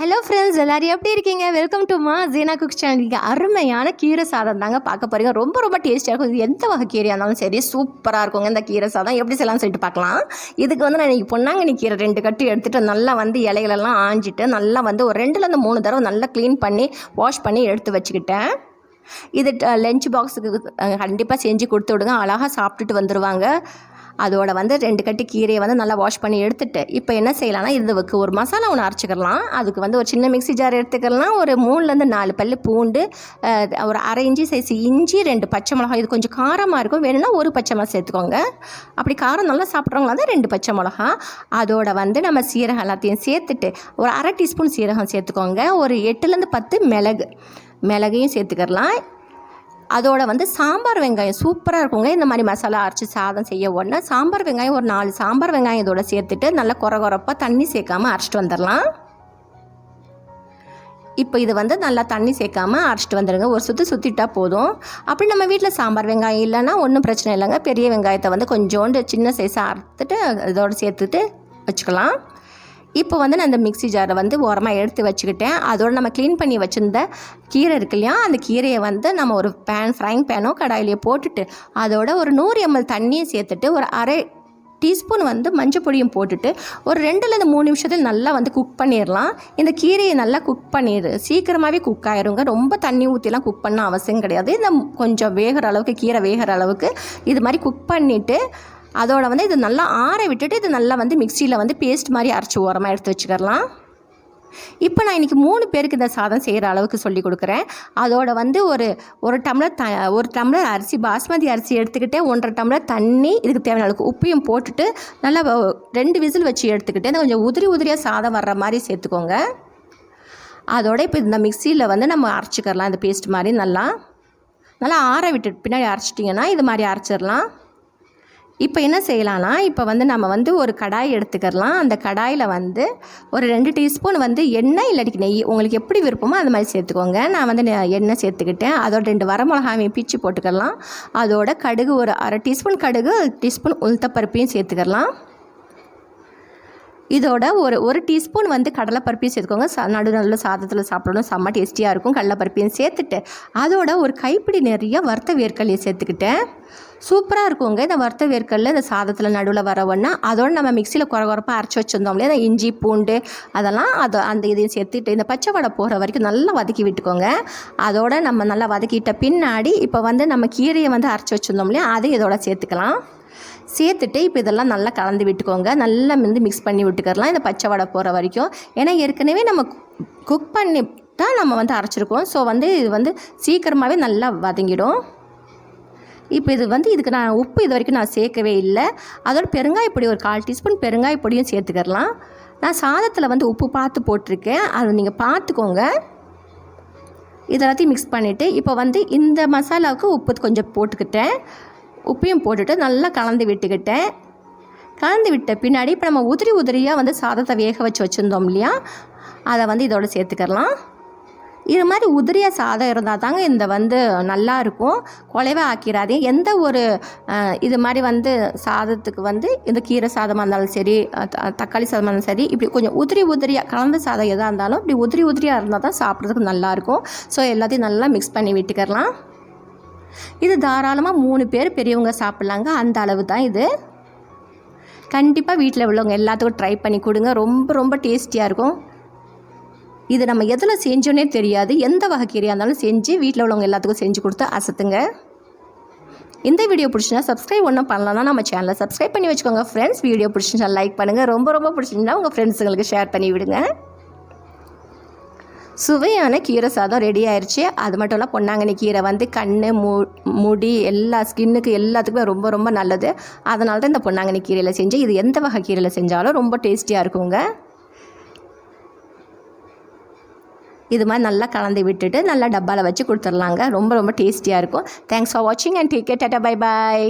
Hello friends எல்லோரும் எப்படி இருக்கீங்க? வெல்கம் டு மா ஜீனா குக் சேனலுக்கு அருமையான கீரை சாதம் தாங்க பார்க்க போகிறீங்க ரொம்ப ரொம்ப டேஸ்டியாக இருக்கும். இது எந்த வகை கீரையாக இருந்தாலும் சரி சூப்பராக இருக்குங்க இந்த கீரை சாதம். எப்படி செய்யலாம்னு சொல்லிட்டு பார்க்கலாம். இதுக்கு வந்து நான் இன்றைக்கி பொன்னாங்கண்ணி கீரை ரெண்டு கட்டு எடுத்துகிட்டு நல்லா வந்து இலைகளெல்லாம் ஆஞ்சிட்டு நல்லா வந்து ஒரு ரெண்டுலேருந்து மூணு தடவை நல்லா க்ளீன் பண்ணி வாஷ் பண்ணி எடுத்து வச்சுக்கிட்டேன். இது லஞ்ச் பாக்ஸுக்கு கண்டிப்பாக செஞ்சு கொடுத்து விடுங்க. அழகாக சாப்பிட்டுட்டு வந்துடுவாங்க அதோட வந்து ரெண்டு கட்டி கீரையை வந்து நல்லா வாஷ் பண்ணி எடுத்துட்டு இப்போ என்ன செய்யலாம்னா இதுக்கு ஒரு மசாலா ஒன்று அரைச்சிக்கலாம். அதுக்கு வந்து ஒரு சின்ன மிக்சி ஜார் எடுத்துக்கலாம். ஒரு மூணுலேருந்து நாலு பல் பூண்டு ஒரு அரை இஞ்சி சைஸ் இஞ்சி ரெண்டு பச்சை மிளகாய் இது கொஞ்சம் காரமாக இருக்கும். வேணும்னா ஒரு பச்சை மிளகா சேர்த்துக்கோங்க. அப்படி காரம் நல்லா சாப்பிட்றவங்களா தான் ரெண்டு பச்சை மிளகா அதோட வந்து நம்ம சீரகம் எல்லாத்தையும் சேர்த்துட்டு ஒரு அரை டீஸ்பூன் சீரகம் சேர்த்துக்கோங்க. ஒரு எட்டுலேருந்து பத்து மிளகு. மிளகையும் சேர்த்துக்கலாம். அதோட வந்து சாம்பார் வெங்காயம் சூப்பராக இருக்குங்க. இந்த மாதிரி மசாலா அரைச்சி சாதம் செய்ய உடனே சாம்பார் வெங்காயம் ஒரு நாலு சாம்பார் வெங்காயம் இதோட சேர்த்துட்டு நல்லா குறை குறப்பாக தண்ணி சேர்க்காம அரைச்சிட்டு வந்துடலாம். இப்போ இது வந்து நல்லா தண்ணி சேர்க்காம அரைச்சிட்டு வந்துடுங்க ஒரு சுற்றி சுற்றிட்டா போதும். அப்படி நம்ம வீட்டில் சாம்பார் வெங்காயம் இல்லைன்னா ஒன்றும் பிரச்சனை இல்லைங்க. பெரிய வெங்காயத்தை வந்து கொஞ்சோண்டு சின்ன சைஸாக அறுத்துட்டு இதோடு சேர்த்துட்டு வச்சுக்கலாம். இப்போ வந்து நான் இந்த மிக்ஸி ஜாரை வந்து ஓரமாக எடுத்து வச்சுக்கிட்டேன். அதோட நம்ம க்ளீன் பண்ணி வச்சுருந்த கீரை இருக்கு இல்லையா அந்த கீரையை வந்து நம்ம ஒரு பேன் ஃப்ரைங் பேனோ கடாயிலையோ போட்டுட்டு அதோட ஒரு நூறு எம்எல் தண்ணியை சேர்த்துட்டு ஒரு அரை டீஸ்பூன் வந்து மஞ்சள் பொடியும் போட்டுட்டு ஒரு ரெண்டுலேருந்து மூணு நிமிஷத்தில் நல்லா வந்து குக் பண்ணிடலாம். இந்த கீரையை நல்லா குக் பண்ணிடு. சீக்கிரமாகவே குக் ஆயிருங்க. ரொம்ப தண்ணி ஊற்றிலாம் குக் பண்ண அவசியம் கிடையாது. இந்த கொஞ்சம் வேகிற அளவுக்கு கீரை வேகிற அளவுக்கு இது மாதிரி குக் பண்ணிவிட்டு அதோட வந்து இது நல்லா ஆற விட்டுட்டு இது நல்லா வந்து மிக்சியில் வந்து பேஸ்ட் மாதிரி அரைச்சி ஓரமாக எடுத்து வச்சுக்கலாம் இப்போ நான் இன்றைக்கி மூணு பேருக்கு இந்த சாதம் செய்கிற அளவுக்கு சொல்லி கொடுக்குறேன். அதோட வந்து ஒரு ஒரு டம்ளர் த ஒரு டம்ளர் அரிசி பாஸ்மதி அரிசி எடுத்துக்கிட்டே ஒன்றரை டம்ளர் தண்ணி இதுக்கு தேவையான அளவுக்கு உப்பையும் போட்டுட்டு நல்லா ரெண்டு விசில் வச்சு எடுத்துக்கிட்டு கொஞ்சம் உதிரி உதிரியாக சாதம் வர்ற மாதிரி சேர்த்துக்கோங்க. அதோட இப்போ இந்த மிக்சியில் வந்து நம்ம அரைச்சிக்கிறலாம் இந்த பேஸ்ட் மாதிரி நல்லா. நல்லா ஆற விட்டு பின்னாடி அரைச்சிட்டிங்கன்னா இது மாதிரி அரைச்சிடலாம். இப்போ என்ன செய்யலாம்னா இப்போ வந்து நம்ம வந்து ஒரு கடாய் எடுத்துக்கிறலாம். அந்த கடாயில் வந்து ஒரு ரெண்டு டீஸ்பூன் வந்து எண்ணெய் இல்லாட்டி நெய். உங்களுக்கு எப்படி விருப்பமோ அந்த மாதிரி சேர்த்துக்கோங்க. நான் வந்து நெ- எண்ணெய் சேர்த்துக்கிட்டேன். அதோட ரெண்டு வரமிளகாவையும் பீச்சு போட்டுக்கலாம் அதோட கடுகு ஒரு அரை டீஸ்பூன் கடுகு டீஸ்பூன் உளுத்தப்பருப்பையும் சேர்த்துக்கலாம் இதோட ஒரு ஒரு டீஸ்பூன் வந்து கடலைப்பருப்பையும் சேர்த்துக்கோங்க. நடு நல்ல சாதத்தில் சாப்பிடணும். செம்ம டேஸ்டியாக இருக்கும். கடலைப்பருப்பையும் சேர்த்துட்டு அதோட ஒரு கைப்பிடி நிறைய வறுத்த வேர்க்கல்லையும் சேர்த்துக்கிட்டேன் சூப்பராக இருக்குங்க. இந்த வறுத்த வேர்க்கல்ல இந்த சாதத்தில் நடுவில் வரவொன்னா அதோட நம்ம மிக்சியில் குறை குறைப்பாக அரைச்சி வச்சுருந்தோம் இல்லையா? இந்த இஞ்சி பூண்டு அதெல்லாம் அதை அந்த இதையும் சேர்த்துட்டு இந்த பச்சை வடை போகிற வரைக்கும் நல்லா வதக்கி விட்டுக்கோங்க. அதோட நம்ம நல்லா வதக்கிட்ட பின்னாடி இப்போ வந்து நம்ம கீரையை வந்து அரைச்சி வச்சுருந்தோம் இல்லையா? அதையும் இதோட சேர்த்துக்கலாம். சேர்த்துட்டு இப்போ இதெல்லாம் நல்லா கலந்து விட்டுக்கோங்க. நல்லா வந்து மிக்ஸ் பண்ணி விட்டுக்கறலாம் இந்த பச்சை வடை போகிற வரைக்கும். ஏன்னா ஏற்கனவே நம்ம குக் பண்ணி தான் நம்ம வந்து அரைச்சிருக்கோம். ஸோ வந்து இது வந்து சீக்கிரமாகவே நல்லா வதங்கிடும். இப்போ இது வந்து இதுக்கு நான் உப்பு இது வரைக்கும் நான் சேர்க்கவே இல்லை. அதோட பெருங்காய பொடி ஒரு கால் டீஸ்பூன் பெருங்காய பொடியும் சேர்த்துக்கரலாம் நான் சாதத்தில் வந்து உப்பு பார்த்து போட்டிருக்கேன். அதை நீங்கள் பார்த்துக்கோங்க. இதெல்லாத்தையும் மிக்ஸ் பண்ணிவிட்டு இப்போ வந்து இந்த மசாலாவுக்கு உப்பு கொஞ்சம் போட்டுக்கிட்டேன். உப்பையும் போட்டுட்டு நல்லா கலந்து விட்டுக்கிட்டேன் கலந்து விட்ட பின்னாடி இப்போ நம்ம உதிரி உதிரியாக வந்து சாதத்தை வேக வச்சு வச்சுருந்தோம் இல்லையா? அதை வந்து இதோட சேர்த்துக்கலாம். இது மாதிரி உதிரியாக சாதம் இருந்தால் தாங்க இந்த வந்து நல்லா இருக்கும். ஆக்கிடாதீங்க எந்த ஒரு இது மாதிரி வந்து சாதத்துக்கு வந்து இந்த கீரை சாதமாக இருந்தாலும் சரி த- தக்காளி சாதமாக இருந்தாலும் சரி இப்படி கொஞ்சம் உதிரி உதிரியாக கலந்த சாதம் எதாக இருந்தாலும் இப்படி உதிரி உதிரியாக இருந்தால் தான் சாப்பிட்றதுக்கு நல்லாயிருக்கும் ஸோ எல்லாத்தையும் நல்லா மிக்ஸ் பண்ணி விட்டுக்கறலாம் இது தாராளமாக மூணு பேர் பெரியவங்க சாப்பிட்லாங்க. அந்த அளவு தான் இது. கண்டிப்பாக வீட்டில் உள்ளவங்க எல்லாத்துக்கும் ட்ரை பண்ணி கொடுங்க. ரொம்ப ரொம்ப டேஸ்டியாக இருக்கும். இது நம்ம எதில் செஞ்சோன்னே தெரியாது. எந்த வகை கீரையாக இருந்தாலும் செஞ்சு வீட்டில் உள்ளவங்க எல்லாத்துக்கும் செஞ்சு கொடுத்து அசத்துங்க. இந்த வீடியோ பிடிச்சினா சப்ஸ்கிரைப் ஒன்றும் பண்ணலன்னா நம்ம சேனலை சப்ஸ்கிரைப் பண்ணி வச்சுக்கோங்க. ஃப்ரெண்ட்ஸ் வீடியோ பிடிச்சிருந்தா லைக் பண்ணுங்கள் ரொம்ப ரொம்ப பிடிச்சிருந்தா உங்கள் ஃப்ரெண்ட்ஸுங்களுக்கு ஷேர் பண்ணி விடுங்க சுவையான கீரை சாதம் ரெடி ஆயிடுச்சு அது மட்டும் இல்லை பொன்னாங்கண்ணி கீரை வந்து கண் மு முடி எல்லா ஸ்கின்னுக்கு எல்லாத்துக்குமே ரொம்ப ரொம்ப நல்லது. அதனால தான் இந்த பொன்னாங்கண்ணி கீரையில் செஞ்சு இது எந்த வகை கீரையில் செஞ்சாலும் ரொம்ப டேஸ்டியாக இருக்குங்க. இது மாதிரி நல்லா கலந்து விட்டுட்டு நல்லா டப்பாவில் வச்சு கொடுத்துர்லாங்க ரொம்ப ரொம்ப டேஸ்டியாக இருக்கும். தேங்க்ஸ் ஃபார் வாட்சிங் and take care tata bye bye